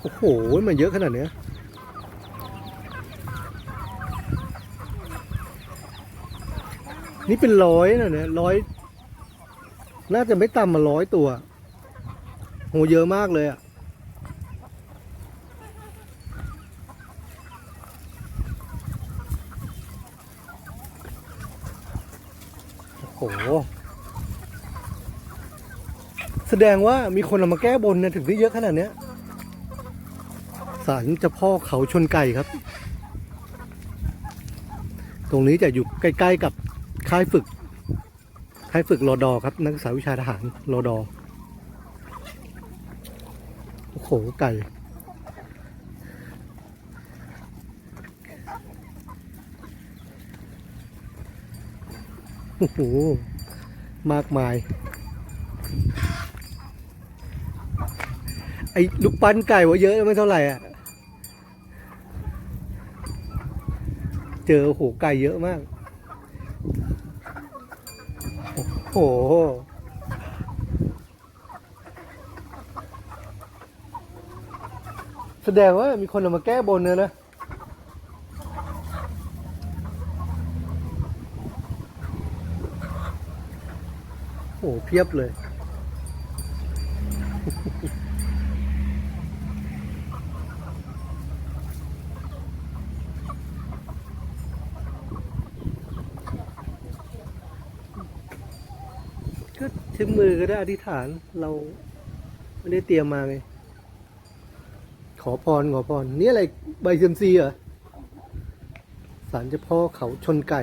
โอ้โห มันเยอะขนาดเนี้ยนี่เป็นร้อยนะเนี่ยร้อย น่าจะไม่ต่ำมาร้อยตัว โหเยอะมากเลยอะโอ้โห แสดงว่ามีคนเอามาแก้บนเนี่ยถึงได้เยอะขนาดเนี้ย ศาลเจ้าพ่อเขาชนไก่ครับ ตรงนี้จะอยู่ใกล้ ๆ กับค่ายฝึก ค่ายฝึกรอดอครับ นักศึกษาวิชาทหารรอดอโอ้โหไก่โอ้โห มากมาย ไอ้ลูกปั้นไก่ว่าเยอะไม่เท่าไหร่อะ เจอโหไก่เยอะมาก โอ้โหแสดงว่ามีคนเอามาแก้บนเนยนะโอ้โหเพียบเลย ก็ ใช้มือก็ได้อธิษฐานเราไม่ได้เตรียมมาไง ขอพรขอพรนี่อะไรใบเซยมซีเหรอสารเจ้าพ่อเขาชนไก่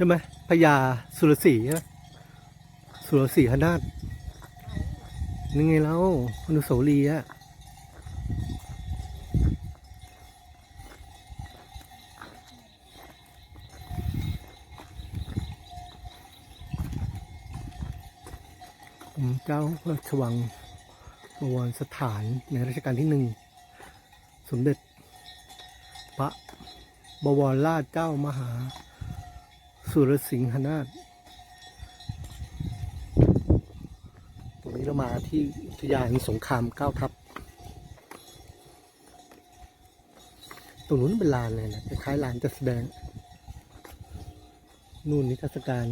ช่ไหมพญาสุรศรีใช่สุรศรีหนาถนี่ไงแล้วอนุสาวรีย์อะผมเจ้าพระชวังบวรสถานในรัชกาลที่หนึ่ง สมเด็จพระบวรราชเจ้ามหา สุรสิงหนาฏตรงนี้เรามาที่อุทยานสงครามเก้าทัพ ตรงนู้นเป็นลานเลยนะคล้ายลานจัดแสดง นู่นนิทรรศการ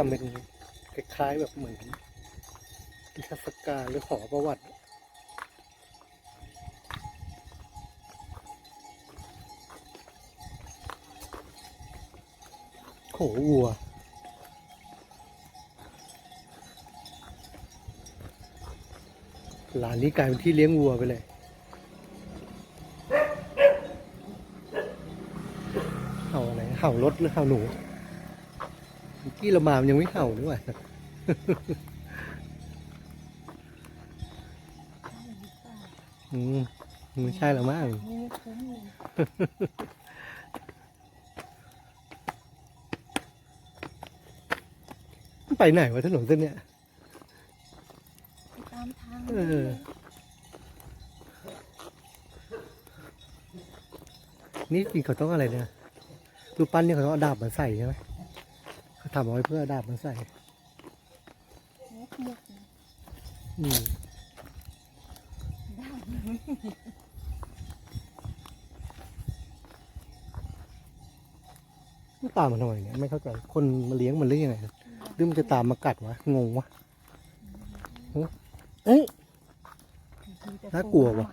ทำเป็นคล้ายๆแบบเหมือนนิทรรศการหรือหอประวัติโขวัวหลานนี้กลายเป็นที่เลี้ยงวัวไปเลย เห่าอะไร เห่ารถหรือเห่าหนู กี้เรามามันยังไม่เห่าด้วยอืมไม่ใช่หรอมั้งไม่คุ้มเลยไปไหนวะถนนเส้นเนี้ยไปตามทางเออนี่จริงเขาต้องอะไรเนี่ยรูปปั้นเนี่ยเขาต้องเอาดาบมาใส่ใช่ไหมเขา ทำเอาไว้เพื่อดาบมาใส่อืมมันตามมันทำไมเนี่ยไม่เข้าใจคนมาเลี้ยงมันหรือยังไงหรือมันจะตามมากัดวะงงวะเอ้ยน่ากลัวว่ะ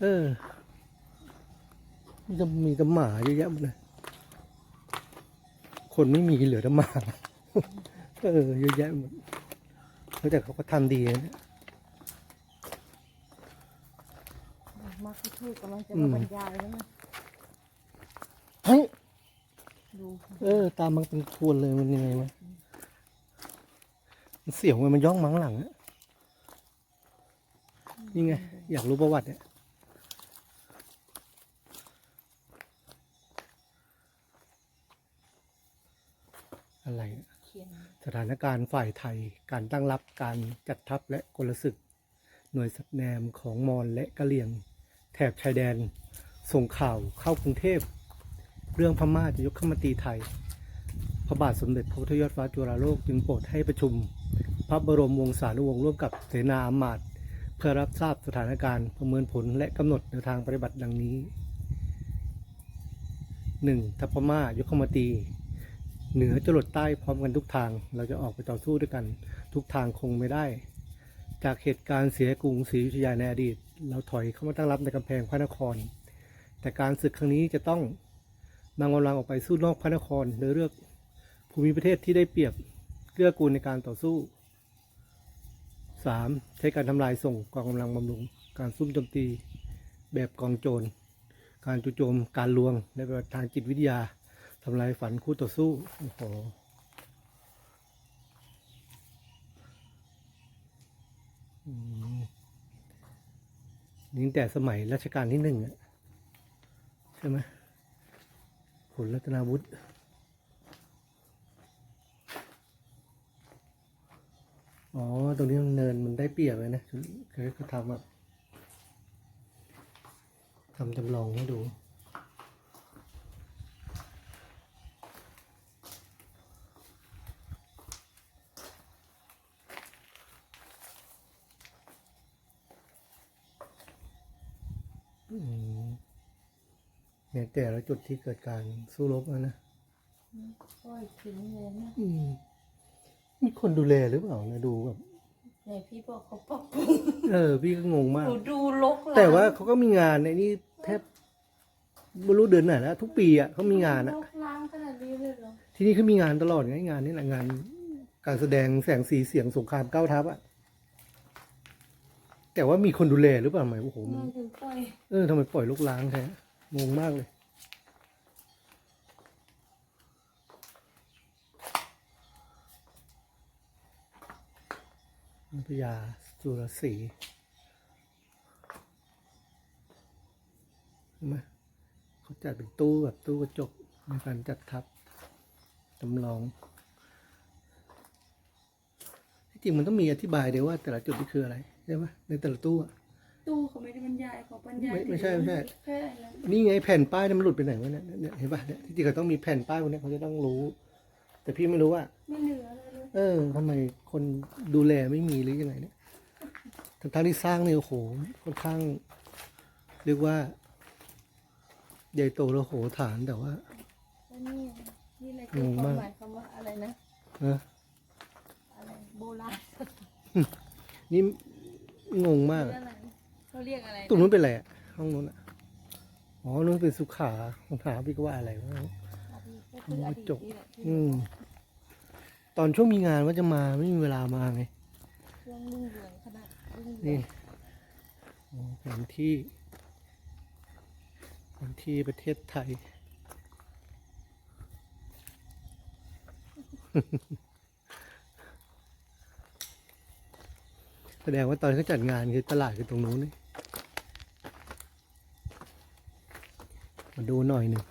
เออมันจะมีแต่หมาเยอะแยะหมดเลย คนไม่มีเหลือแต่หมาเออเยอะแยะหมดเฮ้ยแต่เขาก็ทำดีนะเนี่ยมาคุทูกำลังจะอืมามบรรยายแล้วนะเฮ้ยดูเออ ตามมันเป็นควรเลยมันยังไงวะมันเสียวไงมันย่องมังหลังอะนี่ไง อยากรู้ประวัติเนี่ย อะไรอะเขียนสถานการณ์ฝ่ายไทย การตั้งรับการจัดทัพและกลศึก หน่วยสัตว์แนมของมอญและกะเหรี่ยง แถบชายแดน ส่งข่าวเข้ากรุงเทพ เรื่องพม่าจะยกเข้ามาตีไทย พระบาทสมเด็จพระพุทธยอดฟ้าจุฬาโลกจึงโปรดให้ประชุม พระบรมวงศานุวงศ์ร่วมกับเสนาอามาตย์เพื่อรับทราบสถานการณ์ประเมินผลและกำหนดแนวทางปฏิบัติดังนี้ 1. ถ้าพม่ายกเข้ามาตี เหนือจรดใต้พร้อมกันทุกทาง เราจะออกไปต่อสู้ด้วยกัน ทุกทางคงไม่ได้ จากเหตุการณ์เสียกรุงศรีอยุธยาในอดีต เราถอยเข้ามาตั้งรับในกำแพงพระนคร แต่การศึกครั้งนี้จะต้องนำกำลังออกไปสู้นอกพระนครโดยเลือกภูมิประเทศที่ได้เปรียบเกื้อกูลในการต่อสู้ 3. ใช้การทำลายส่งกองกำลังบำรุง การซุ่มโจมตี แบบกองโจร การจู่โจม การลวงในแบบทางจิตวิทยา ทำลายฝันคู่ต่อสู้ โอ้โห นี่แต่สมัยรัชกาลที่หนึ่งอะใช่ไหมผลรัตนาวุฒิอ๋อ ตรงนี้มันเนินมันได้เปรียบเลยนะเคยเขาทำแบบทำจำลองให้ดู อืมเนี่ยแต่ละจุดที่เกิดการสู้รบอะนะก้อยทิ้งเลยนะอืมมีคนดูแลหรือเปล่านะดูแบบไหนพี่บอกเขาปอกเออ พี่ก็งงมาก หนูดูลกล้งแต่ว่าเขาก็มีงานในนี่แทบไม่รู้เดือนไหนแล้วทุกปีอะเขามีงานอะ ลกล้างขนาดนี้เลยเหรอ ที่นี่เขามีงานตลอดไงงานนี่แหละงาน การแสดงแสงสีเสียงสงครามเก้าทัพอะ แต่ว่ามีคนดูแลหรือเปล่าไหมโอ้โหมันมาถึงปล่อยเออทำไมปล่อยลูกล้างแท้งงมากเลยนัพยาสุรศรีเห็นไหมเขาจัดเป็นตู้แบบตู้กระจกในการจัดทับจำลอง ที่จริงมันต้องมีอธิบายเดี๋ยวว่าแต่ละจุดนี่คืออะไร ใช่ไหมในแต่ละตู้อะ ตู้เขาไม่ได้บรรยายเขาบรรยายไม่ไม่ใช่ไม่ใช่ แค่นั้นนี่ไงแผ่นป้ายเนี่ยมันหลุดไปไหนวะเนี่ยเนี่ยเห็นป่ะเนี่ยที่จริงเขาต้องมีแผ่นป้ายพวกเนี้ยเขาจะต้องรู้ แต่พี่ไม่รู้ว่า ไม่เหลืออะไรเลยเออทำไมคนดูแลไม่มีหรือยังไงเนี่ยทั้งทที่สร้างเนี่ยโอ้โหค่อนข้าง เรียกว่า ใหญ่โตและโหฐานแต่ว่า แล้วนี่นี่อะไรคืองงความมาก หมายคำว่าอะไรนะ เอออะไรโบราณนี่ งงมากคืออะอะไรเขาเรียกอะไรนะตรงนู้นเป็นอะไรอะห้องนู้นอะอ๋อนู้นเป็นสุขาผมถามพี่ก็ว่าอะไรวะอดีตก็คืออดีตนี่แหละที่อืมตอนช่วงมีงานว่าจะมาไม่มีเวลามาไงเครื่องรุ่งเรืองขนาดรุ่งเรืนี่องอ๋อแผนที่แผนที่ประเทศไทย แสดงว่าตอนเขาจัดงานคือตลาดคือตรงนู้นนี่มาดูหน่อยหนึ่ง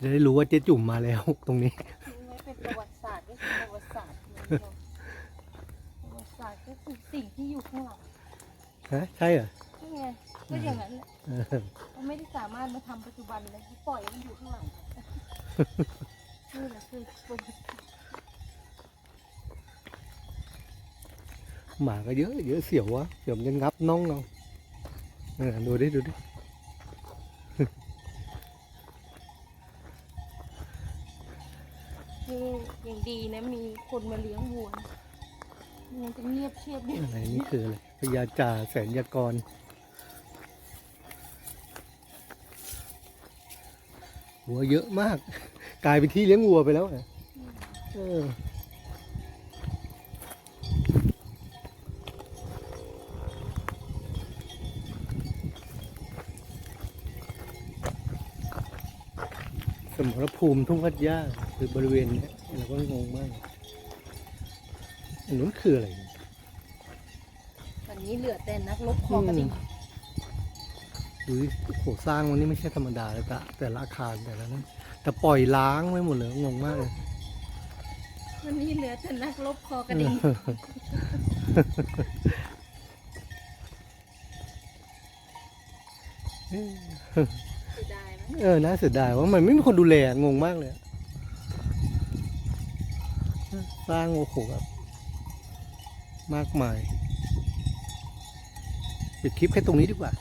จะได้รู้ว่าเจ๊จุ่มมาแล้วตรงนี้รู้ไหมเป็นประวัติศาสตร์ก็คือประวัติศาสตร์เหมือนกันประวัติศาสตร์ก็คือสิ่งที่อยู่ข้างหลังฮะใช่เหรอนี่ไงก็อย่างนั้นแหละเออมันไม่ได้สามารถมาทำปัจจุบันเลยเขาปล่อยให้มันอยู่ข้างหลังนี่แหละคือประวัติศาสตร์ หมาก็เยอะเยอะเสียววะเสียวมันจะงับน้องเราเออดูดิดูดิคืออย่างดีนะมีคนมาเลี้ยงวัวมมันจะเงียบเชียบดิอะไรนี่คืออะไรพญาจ่าแสนยากรหัวเยอะมาก กลายเป็นที่เลี้ยงวัวไปแล้วอะเออ มรภูมิทุ่งพัดย่าคือบริเวณเนี้ยเราก็งงมากอันนู้นคืออะไรเนี่ยวันนี้เหลือแต่นักลบคอกระดิ่งดูดิโอ้โหสร้างมันนี่ไม่ใช่ธรรมดาเลยแต่แต่ละอาคารแต่ละนั้นแต่ปล่อยล้างไว้หมดเลยงงมากเลยวันนี้เหลือแต่นักลบคอกระดิ่งเสียดายไหม เออ น่าเสียดายว่ามันไม่มีคนดูแลงงมากเลยสร้างโอ้โหแบบมากมาย ปิดคลิปแค่ตรงนี้ดีกว่า